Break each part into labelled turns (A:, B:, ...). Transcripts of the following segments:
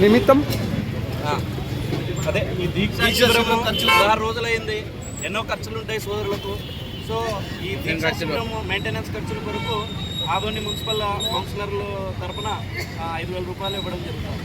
A: నిమిత్తం.
B: అదే ఈ దీక్ష ఆరు రోజులైంది. ఎన్నో ఖర్చులు ఉంటాయి సోదరులకు. సో ఈ దీక్ష మెయింటెనెన్స్ ఖర్చుల కొరకు ఆదోని మున్సిపల్ కౌన్సిలర్ల తరపున ఆ, ఐదు వేల రూపాయలు ఇవ్వడం జరుగుతుంది.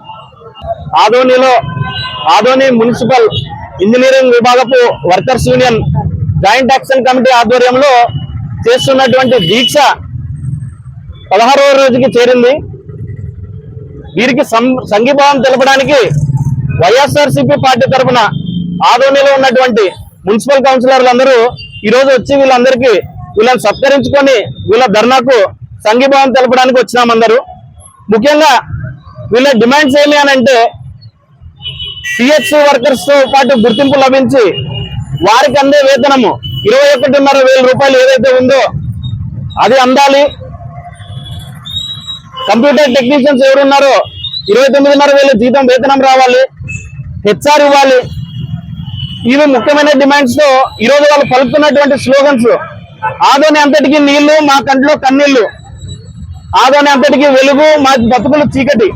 C: ఆదోనిలో Adoni municipal engineering విభాగపు workers union joint action committee ఆధ్వర్యంలో చేస్తున్నటువంటి దీక్ష పదహారవ రోజుకి చేరింది. వీరికి సం- సంఘీభావం తెలపడానికి వైఎస్ఆర్సీపీ పార్టీ తరఫున ఆదోనిలో ఉన్నటువంటి మున్సిపల్ కౌన్సిలర్లందరూ ఈరోజు వచ్చి వీళ్ళందరికీ వీళ్ళని సత్కరించుకొని వీళ్ళ ధర్నాకు సంఘీభావం తెలపడానికి వచ్చినామందరూ. ముఖ్యంగా వీళ్ళ డిమాండ్స్ ఏమి అని అంటే పిహెచ్సి వర్కర్స్తో పాటు గుర్తింపు లభించి వారికి అందే వేతనము. ఇరవై ఒకటిన్నర వేల రూపాయలు ఏదైతే ఉందో అది అందాలి. కంప్యూటర్ టెక్నీషియన్స్ ఎవరున్నారో ఇరవై తొమ్మిదిన్నర వేలు జీతం వేతనం రావాలి. హెచ్ఆర్ ఇవ్వాలి. ఇవి ముఖ్యమైన డిమాండ్స్తో ఈ రోజు వాళ్ళు పలుకుతున్నటువంటి స్లోగన్స్. ఆదోని అంతటికి నీళ్ళు మా కంట్లో కన్నీళ్ళు. ఆదోని అంతటికి వెలుగు మా బతుకులు చీకటి.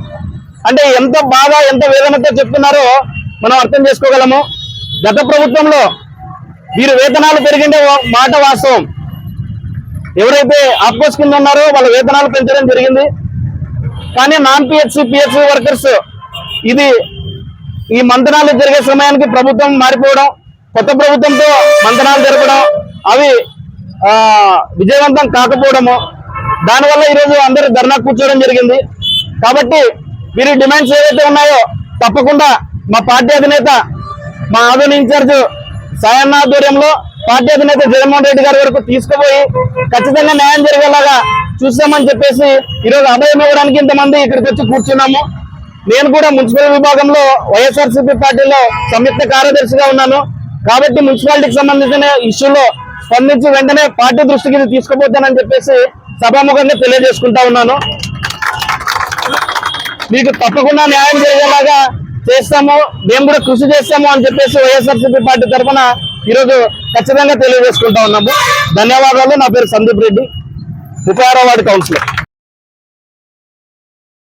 C: అంటే ఎంత బాధ ఎంత వేదనతో చెప్తున్నారో మనం అర్థం చేసుకోగలము. గత ప్రభుత్వంలో వీరు వేతనాలు పెరిగిండే మాట వాస్తవం. ఎవరైతే ఆఫ్కోర్స్ కింద ఉన్నారో వాళ్ళ వేతనాలు పెంచడం జరిగింది. కానీ నాన్ పిహెచ్సి పిహెచ్సి వర్కర్స్ ఇది ఈ మంతనాలు జరిగే సమయానికి ప్రభుత్వం మారిపోవడం కొత్త ప్రభుత్వంతో మంతనాలు జరపడం అవి విజయవంతం కాకపోవడము దానివల్ల ఈరోజు అందరూ ధర్నా కూర్చోవడం జరిగింది. కాబట్టి వీరి డిమాండ్స్ ఏవైతే ఉన్నాయో తప్పకుండా మా పార్టీ అధినేత మా ఆదోని ఇన్ఛార్జ్ సాయన్న ఆధ్వర్యంలో పార్టీ అధినేత జగన్మోహన్ రెడ్డి గారి వరకు తీసుకుపోయి ఖచ్చితంగా న్యాయం జరిగేలాగా చూస్తామని చెప్పేసి ఈరోజు అభయం ఇవ్వడానికి ఇంతమంది ఇక్కడికి వచ్చి కూర్చున్నాము. నేను కూడా మున్సిపల్ విభాగంలో వైఎస్ఆర్సీపీ పార్టీలో సంయుక్త కార్యదర్శిగా ఉన్నాను. కాబట్టి మున్సిపాలిటీకి సంబంధించిన ఇష్యూలో స్పందించి వెంటనే పార్టీ దృష్టికి ఇది తీసుకుపోతానని చెప్పేసి సభాముఖంగా తెలియజేసుకుంటా ఉన్నాను. మీకు తప్పకుండా న్యాయం జరిగేలాగా చేస్తాము. మేము కూడా కృషి చేస్తాము అని చెప్పేసి వైఎస్ఆర్సీపీ పార్టీ తరఫున ఈరోజు ఖచ్చితంగా తెలియజేసుకుంటా ఉన్నాము. ధన్యవాదాలు. నా పేరు సందీప్ రెడ్డి. ముప్పై కౌన్సిలర్.